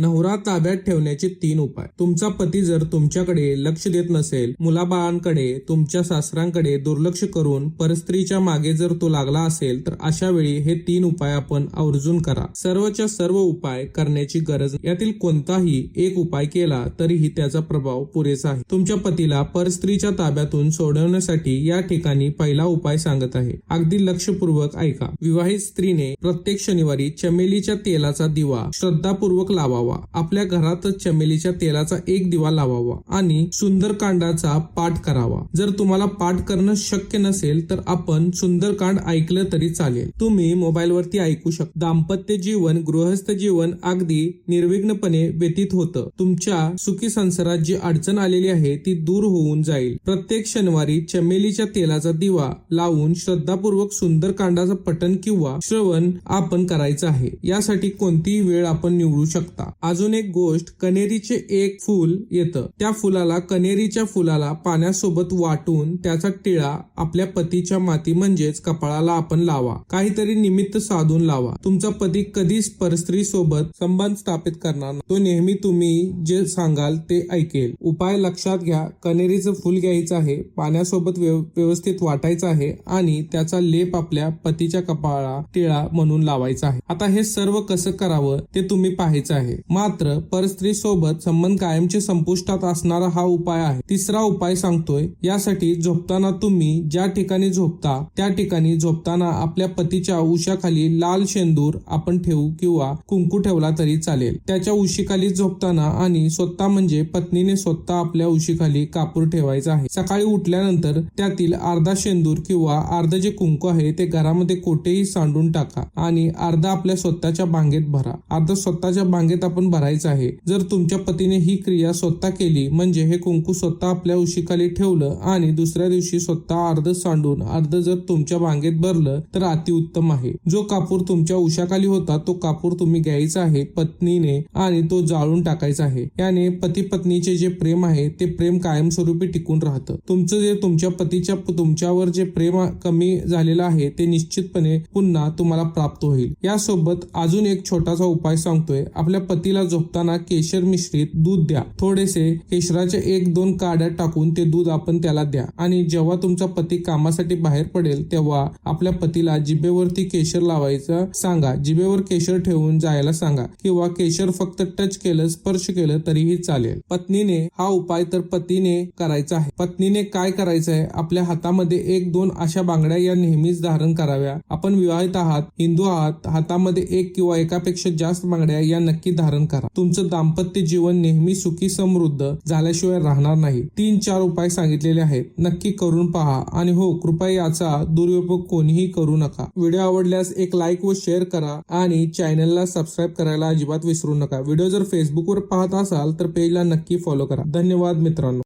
नवरा ताब्यात ठेवण्याचे तीन उपाय. तुमचा पती जर तुमच्याकडे लक्ष देत नसेल मुलाबाळांकडे तुमच्या सासऱ्यांकडे दुर्लक्ष करून परस्त्रीच्या मागे जर तो लागला असेल तर अशा वेळी हे तीन उपाय आपण आवर्जून करा. सर्वच्या सर्व उपाय करण्याची गरज यातील कोणताही एक उपाय केला तरीही त्याचा प्रभाव पुरेसा आहे. तुमच्या पतीला परस्त्रीच्या ताब्यातून सोडवण्यासाठी या ठिकाणी पहिला उपाय सांगत आहे. अगदी लक्षपूर्वक ऐका. विवाहित स्त्रीने प्रत्येक शनिवारी चमेलीच्या तेलाचा दिवा श्रद्धापूर्वक लावावा. आपल्या घरातच चमेलीच्या तेलाचा एक दिवा लावावा आणि सुंदरकांडाचा पाठ करावा. जर तुम्हाला पाठ करणं शक्य नसेल तर आपण सुंदरकांड ऐकलं तरी चालेल. तुम्ही मोबाईलवरती ऐकू शकता. दाम्पत्य जीवन गृहस्थ जीवन अगदी निर्विघ्नपणे व्यतीत होतं. तुमच्या सुखी संसारात जी अडचण आलेली आहे ती दूर होऊन जाईल. प्रत्येक शनिवारी चमेलीच्या तेलाचा दिवा लावून श्रद्धापूर्वक सुंदरकांडाचं पठण किंवा श्रवण आपण करायचं आहे. यासाठी कोणतीही वेळ आपण निवडू शकता. अजून एक गोष्ट कनेरीचे एक फूल येतं. त्या फुलाला कनेरीच्या फुलाला पाण्यासोबत वाटून त्याचा टिळा आपल्या पतीच्या माती म्हणजेच कपाळाला आपण लावा. काहीतरी निमित्त साधून लावा. तुमचा पती कधीच परस्त्री सोबत संबंध स्थापित करणार तो नेहमी तुम्ही जे सांगाल ते ऐकेल. उपाय लक्षात घ्या कनेरीचं फुल घ्यायचं आहे पाण्यासोबत व्यव- व्यवस्थित वाटायचं आहे आणि त्याचा लेप आपल्या पतीच्या कपाळा टिळा म्हणून लावायचा आहे. आता हे सर्व कसं करावं ते तुम्ही पाहायचं आहे. मात्र परस्त्री सोबत संबंध कायमचे संपुष्टात असणारा हा उपाय आहे. तिसरा उपाय सांगतोय यासाठी झोपताना तुम्ही ज्या ठिकाणी झोपता त्या ठिकाणी झोपताना आपल्या पतीच्या उशाखाली लाल शेंदूर आपण ठेवू किंवा कुंकू ठेवला तरी चालेल. त्याच्या उशीखाली झोपताना आणि स्वतः म्हणजे पत्नीने स्वतः आपल्या उशीखाली कापूर ठेवायचा आहे. सकाळी उठल्यानंतर त्यातील अर्धा शेंदूर किंवा अर्ध जे कुंकू आहे ते घरामध्ये कोठेही सांडून टाका आणि अर्धा आपल्या स्वतःच्या बांगेत भरा. अर्धा स्वतःच्या बांगेत आपण भरायचं आहे. जर तुमच्या पतीने ही क्रिया स्वतः केली म्हणजे हे कुंकू स्वतः आपल्या उशीखाली ठेवलं आणि दुसऱ्या दिवशी स्वतः अर्ध सांडून अर्ध जर तुमच्या बांगेत भरलं तर अतिउत्तम आहे. जो कापूर तुमच्या उशाखाली होता तो कापूर तुम्ही घ्यायचा आहे पत्नीने आणि तो जाळून टाकायचा आहे. याने पती पत्नीचे जे प्रेम आहे ते प्रेम कायमस्वरूपी टिकून राहतं. तुमचं जे तुमच्या पतीच्या तुमच्यावर जे प्रेम कमी झालेलं आहे ते निश्चितपणे पुन्हा तुम्हाला प्राप्त होईल. यासोबत अजून एक छोटासा उपाय सांगतोय. आपल्या पती पतीला झोपताना केशर मिश्रित दूध द्या. थोडेसे केशराचे एक दोन काड्या टाकून ते दूध आपण त्याला द्या. आणि जेव्हा तुमचा पती कामासाठी बाहेर पडेल तेव्हा आपल्या पतीला जिबेवरती केशर लावायचं सांगा. जिबेवर केशर ठेवून जायला सांगा. किंवा केशर फक्त टच केलं स्पर्श केलं तरीही चालेल. पत्नीने हा उपाय तर पतीने करायचा आहे. पत्नीने काय करायचं आहे? आपल्या हातामध्ये एक दोन अशा बांगड्या या नेहमीच धारण कराव्या. आपण विवाहित आहात हिंदू आहात हातामध्ये एक किंवा एकापेक्षा जास्त बांगड्या या नक्की धारण करा. तुमचं दाम्पत्य जीवन नेहमी सुखी समृद्ध झाल्याशिवाय राहणार नाही. तीन चार उपाय सांगितलेले आहेत. नक्की करून पहा. आणि हो कृपया याचा दुरुपयोग कोणीही करू नका. व्हिडिओ आवडल्यास एक लाईक व शेअर करा आणि चॅनलला सबस्क्राईब करायला अजिबात विसरू नका. व्हिडिओ जर फेसबुकवर पाहत असाल तर पेजला नक्की फॉलो करा. धन्यवाद मित्रांनो.